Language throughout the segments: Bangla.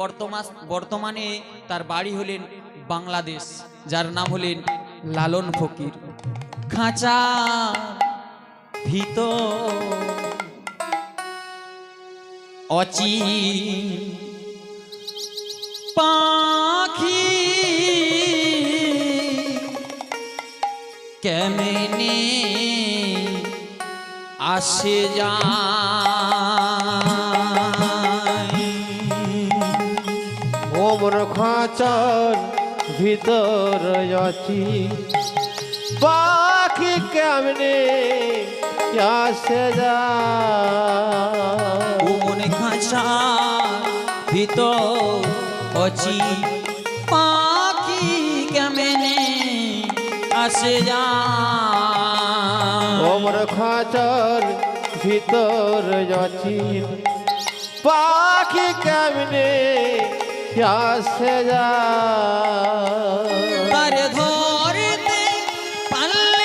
বর্তমান বর্তমানে তার বাড়ি হলেন বাংলাদেশ, যার নাম হলেন লালন ফকির। খাঁচা ভিতর অচি পাখি কেমনে আসে যায়? ওমর খাঁচার ভিতর আছি। পাখি কেমনে আসে যায় কোন খাঁচা ভিতর অচি পাখি কেমনে আসে যায় ওমর খাঁচার ভিতর আছি। পাখি কেমনে আসে যায় তারে ধরতে পারলে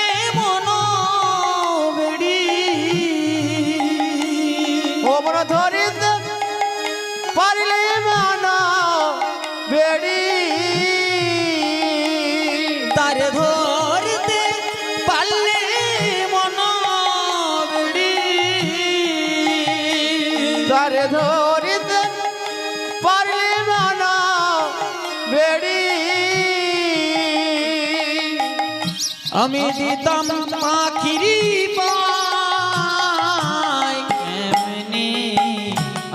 আমি দিতাম পাখিরি পাই এমনি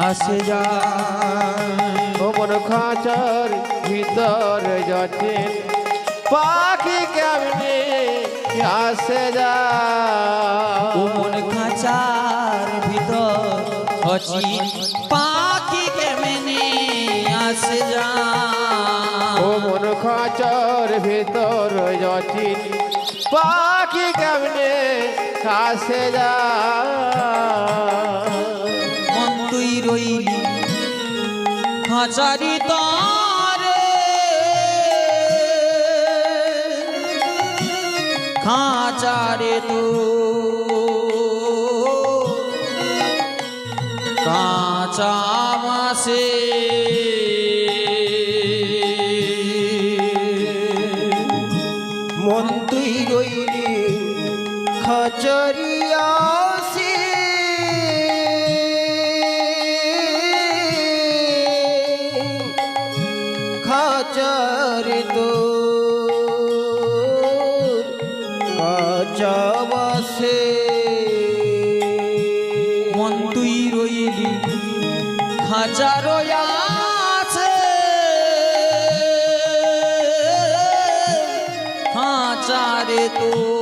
আসে যায়। ওমর খাঁচার ভিতর যাচ্ছে পাখি কেমনে আসে যা কোমল খাঁচার ভিতর অচি পাখি কেমনে আসে যায়। ওমর খাঁচার ভিতর যাচ্ছি পাখি কেমনে আসে যা মন তুই রইলি। খাঁচারি তারে। খাঁচারে তো। কাঁচা খাচর তো কাচাবাসে। মন তুই রইলি হাজার আছে। হাজারে তো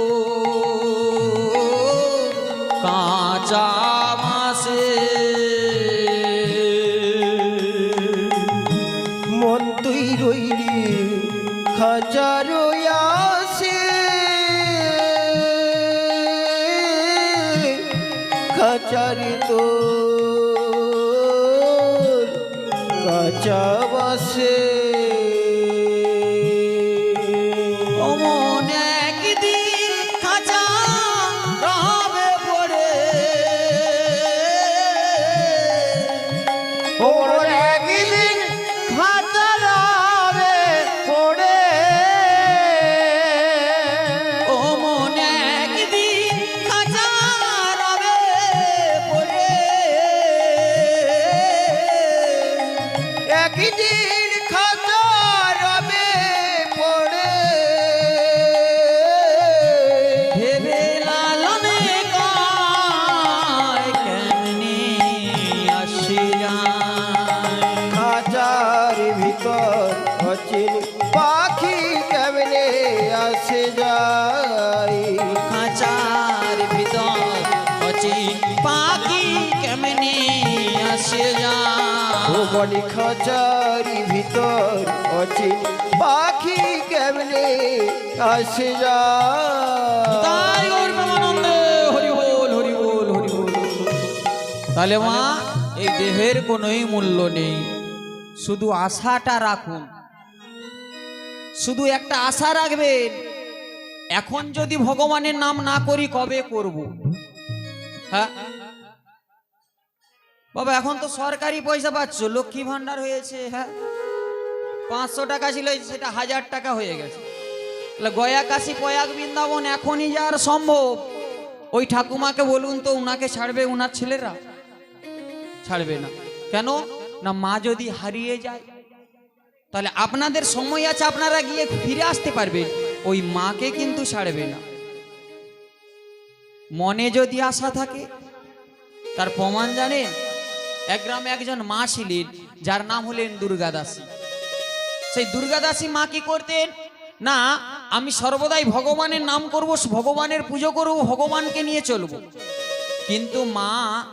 মন তুই রইলি আসে খাচারি তো কাচাবাসে অমন বলি ভিতর অচিন পাখি কেমনে আসে বল তাহলে মা, এই দেহের কোনোই মূল্য নেই। শুধু আশাটা রাখুন। শুধু একটা আশা রাখবেন। এখন যদি ভগবানের নাম না করি, কবে করব? হ্যাঁ? বাবা, এখন তো সরকারি পয়সা পাচ্ছ। লক্ষ্মী ভান্ডার হয়েছে হ্যাঁ? পাঁচশো টাকা ছিল সেটা হাজার টাকা হয়ে গেছে। তাহলে গয়া, কাশি, প্রয়াগ, বৃন্দাবন এখনই যার সম্ভব। ওই ঠাকুমাকে বলুন তো, উনাকে ছাড়বে উনার ছেলেরা? ছাড়বে না। কেন? না মা যদি হারিয়ে যায়, তাহলে আপনাদের সময় আছে, আপনারা গিয়ে ফিরে আসতে পারবেন ওই মাকে কিন্তু ছাড়বে না। মনে যদি আশা থাকে, তার প্রমাণ জানেন? এক গ্রামে একজন মা ছিলেন, যার নাম হলেন দুর্গাদাসী সেই দুর্গাদাসী মা কি করতেন? না, আমি সর্বদাই ভগবানের নাম করব, ভগবানের পুজো করব, ভগবানকে নিয়ে চলব। কিন্তু মা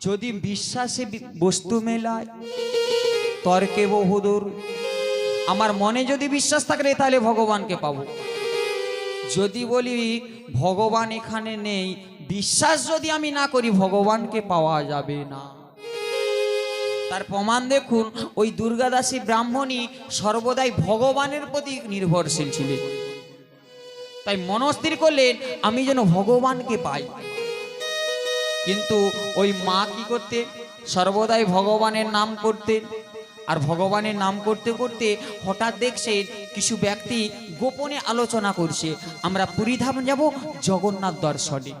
যদি বিশ্বাসে বস্তু মেলায়, তর্কে বহুদূর। আমার মনে যদি বিশ্বাস থাকে, তাহলে ভগবানকে পাবো। যদি বলি, ভগবান এখানে নেই, বিশ্বাস যদি আমি না করি, ভগবানকে পাওয়া যাবে না। তার প্রমাণ দেখুন, ওই দুর্গাদাসী ব্রাহ্মণী সর্বদাই ভগবানের প্রতি নির্ভরশীল ছিলেন। তাই মনস্থির করলেন আমি যেন ভগবানকে পাই। কিন্তু ওই মা কি করতে? সর্বদাই ভগবানের নাম করতেন আর ভগবানের নাম করতে করতে হঠাৎ দেখছে কিছু ব্যক্তি গোপনে আলোচনা করছে। আমরা পুরীধাম যাব জগন্নাথ দর্শনে।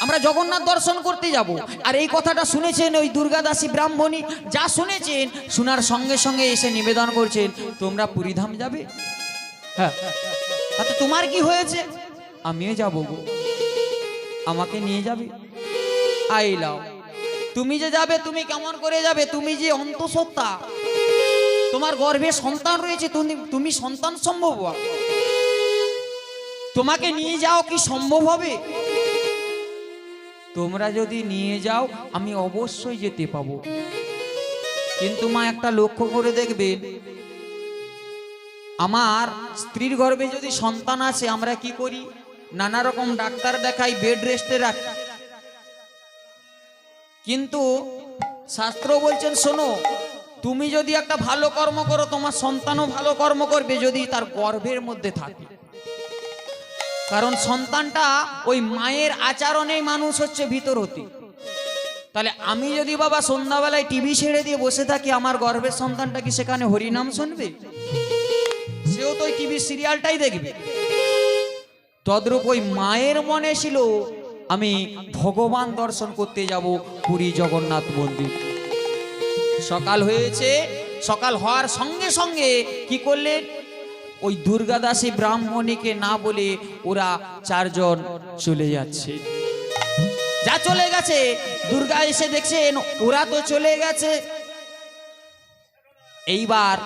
আমরা জগন্নাথ দর্শন করতে যাব। আর এই কথাটা শুনেছেন ওই দুর্গাদাসী ব্রাহ্মণী। যা শুনেছেন, শোনার সঙ্গে সঙ্গে এসে নিবেদন করছেন, তোমরা পুরীধাম যাবে? হ্যাঁ। তাতে তোমার কি হয়েছে? আমিও যাব গো। আমাকে নিয়ে যাবে? আইলাও তুমি যে যাবে, তুমি কেমন করে যাবে? তুমি যে অন্তঃসত্ত্বা। তোমার গর্ভে সন্তান রয়েছে, তুমি সন্তান সম্ভব তোমাকে নিয়ে যাও কি সম্ভব হবে? তোমরা যদি নিয়ে যাও, আমি অবশ্যই যেতে পাবো। কিন্তু মা, একটা লক্ষ্য করে দেখবে। আমার স্ত্রীর গর্ভে যদি সন্তান আছে আমরা কি করি? নানা রকম ডাক্তার দেখাই বেড রেস্টে রাখি। কিন্তু শাস্ত্র বলছেন, শোনো, তুমি যদি একটা ভালো কর্ম করো, তোমার সন্তানও ভালো কর্ম করবে যদি তার গর্ভের মধ্যে থাকে। কারণ সন্তানটা ওই মায়ের আচরণেই মানুষ হচ্ছে ভিতর হতে তাহলে আমি যদি বাবা সন্ধ্যাবেলায় টিভি ছেড়ে দিয়ে বসে থাকি, আমার গর্ভের সন্তানটা কি সেখানে হরিনাম শুনবে? সেও তো ওই টিভি সিরিয়ালটাই দেখবে। তদ্রূপ ওই মায়ের মনে ছিল আমি ভগবান দর্শন করতে যাব পুরী জগন্নাথ মন্দির। সকাল হয়েছে, সকাল হওয়ার সঙ্গে সঙ্গে কি করলেন? ওই দুর্গাদাসী ব্রাহ্মণীকে না বলে ওরা চারজন চলে যাচ্ছে। যা চলে গেছে, দুর্গা এসে দেখছেন, ওরা তো চলে গেছে। এইবার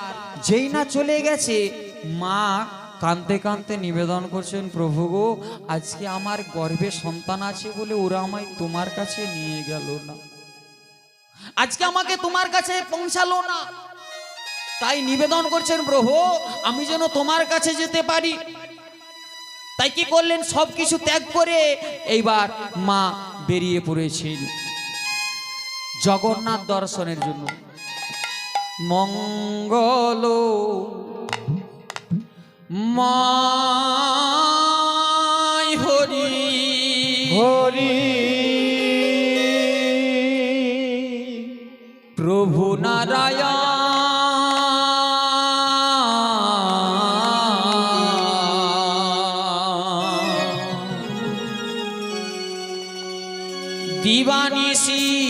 যেই না চলে গেছে, মা কাঁদতে কাঁদতে নিবেদন করছেন, প্রভু গো, আজকে আমার গর্ভে সন্তান আছে বলে ওরা আমায় তোমার কাছে নিয়ে গেল না। আজকে আমাকে তোমার কাছে পৌঁছালো না। তাই নিবেদন করছেন, প্রভু, আমি যেন তোমার কাছে যেতে পারি। তাই কি করলেন? সব কিছু ত্যাগ করে এইবার মা বেরিয়ে পড়েছেন জগন্নাথ দর্শনের জন্য। মঙ্গল মাই হরি। হরি। প্রভু নারায়ণ। দিবানিসি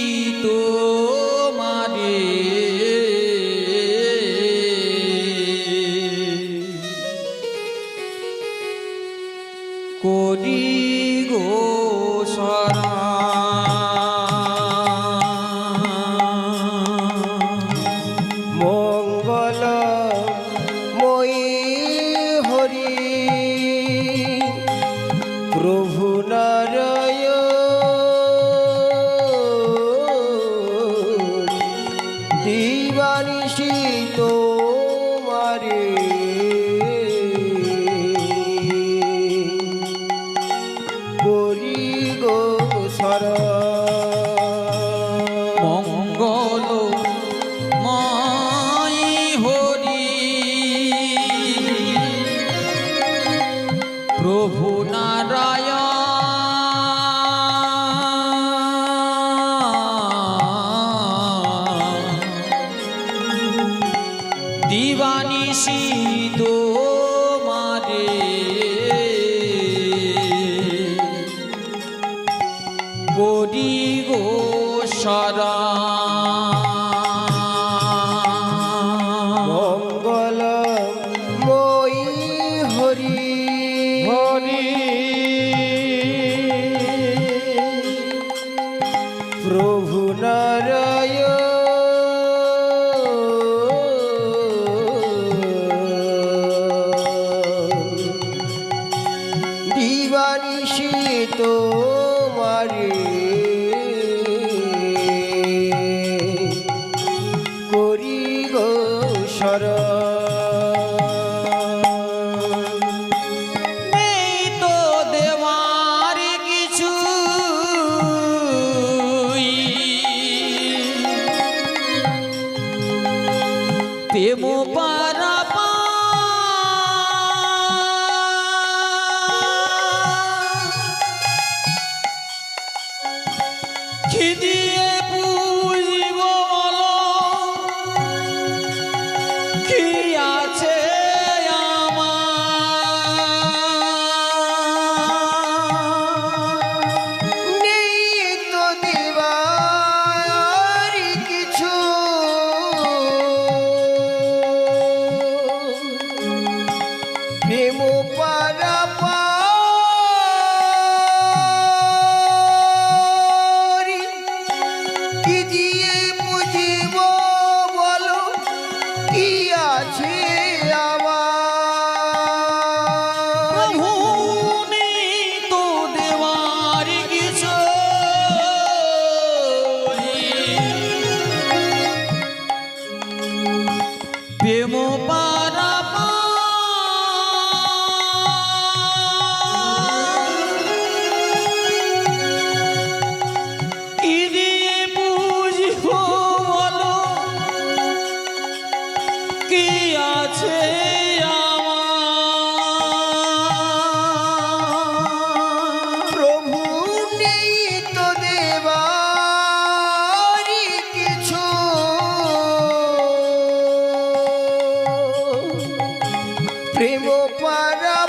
মঙ্গল সরা প্রেম পারা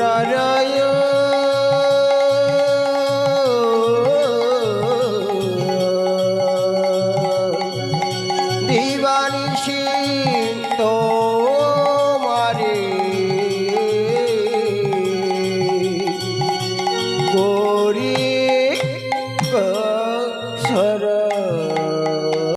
নারায়ণ